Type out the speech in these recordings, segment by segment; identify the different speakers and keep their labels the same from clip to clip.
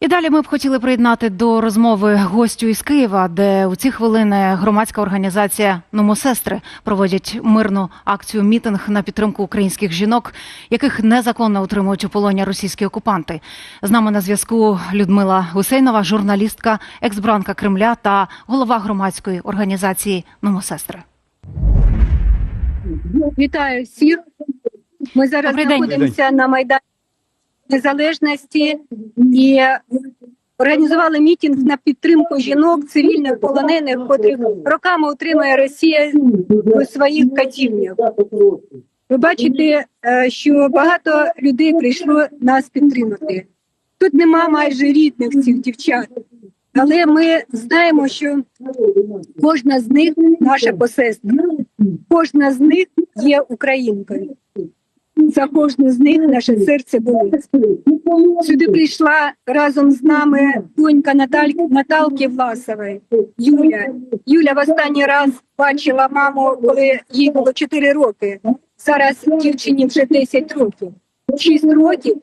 Speaker 1: І далі ми б хотіли приєднати до розмови гостю із Києва, де у ці хвилини громадська організація Номосестри проводять мирну акцію мітинг на підтримку українських жінок, яких незаконно утримують у полоні російські окупанти. З нами на зв'язку Людмила Гусейнова, журналістка, екс-бранка Кремля та голова громадської організації Номосестри.
Speaker 2: Вітаю всіх. Ми зараз знаходимося на Майдані Незалежності і організували мітинг на підтримку жінок, цивільних полонених, котрих роками утримує Росія у своїх катівнях. Ви бачите, е, що багато людей прийшло нас підтримати. Тут нема майже рідних цих дівчат, але ми знаємо, що кожна з них наша посестра. Кожна з них є українкою. За кожну з них наше серце болить. Сюди прийшла разом з нами донька Наталь... Наталки Власової, Юля. Юля в останній раз бачила маму, коли їй було 4 роки. Зараз дівчині вже 10 років. 6 років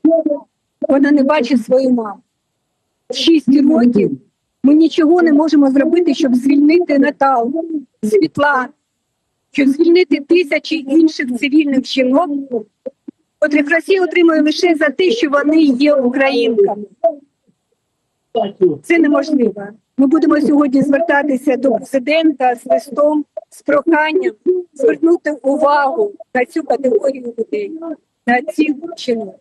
Speaker 2: вона не бачить свою маму. 6 років ми нічого не можемо зробити, щоб звільнити Наталку, Світла, щоб звільнити тисячі інших цивільних жінок, котрих Росія отримує лише за те, що вони є українками. Це неможливо. Ми будемо сьогодні звертатися до президента з листом, з проханням звернути увагу на цю категорію людей, на цих жінок.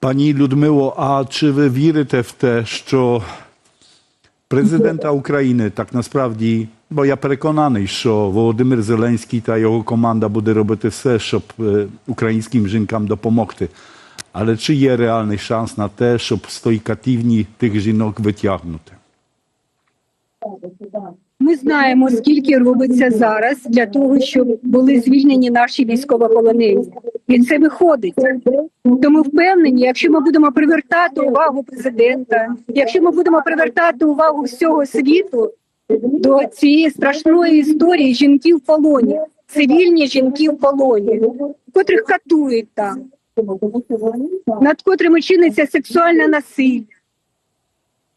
Speaker 3: Пані Людмило, а чи ви вірите в те, що президента України так насправді, бо я переконаний, що Володимир Зеленський та його команда буде робити все, щоб українським жінкам допомогти. Але чи є реальний шанс на те, щоб з тих жінок витягнути?
Speaker 2: Ми знаємо, скільки робиться зараз для того, щоб були звільнені наші військовополонені. І це виходить. Тому впевнені, якщо ми будемо привертати увагу президента, якщо ми будемо привертати увагу всього світу до цієї страшної історії жінків в полоні, цивільні жінки в полоні, котрих катують там, над котрими чиниться сексуальне насилля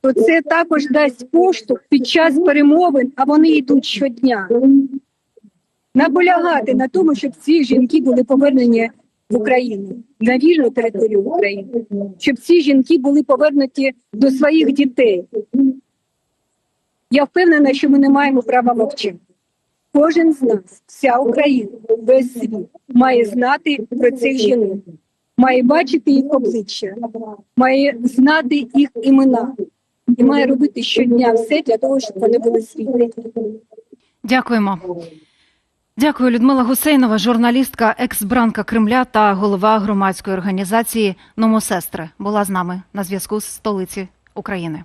Speaker 2: то це також дасть поштовх під час перемовин, а вони йдуть щодня. Наполягати на тому, щоб ці жінки були повернені в Україну на вільну територію України, щоб ці жінки були повернуті до своїх дітей. Я впевнена, що ми не маємо права мовчати. Кожен з нас, вся Україна, весь світ має знати про цих жінок, має бачити їх обличчя, має знати їх імена і має робити щодня все для того, щоб вони були звільнені.
Speaker 1: Дякуємо. Дякую, Людмила Гусейнова, журналістка, екс-бранка Кремля та голова громадської організації Номосестри була з нами на зв'язку з столиці України.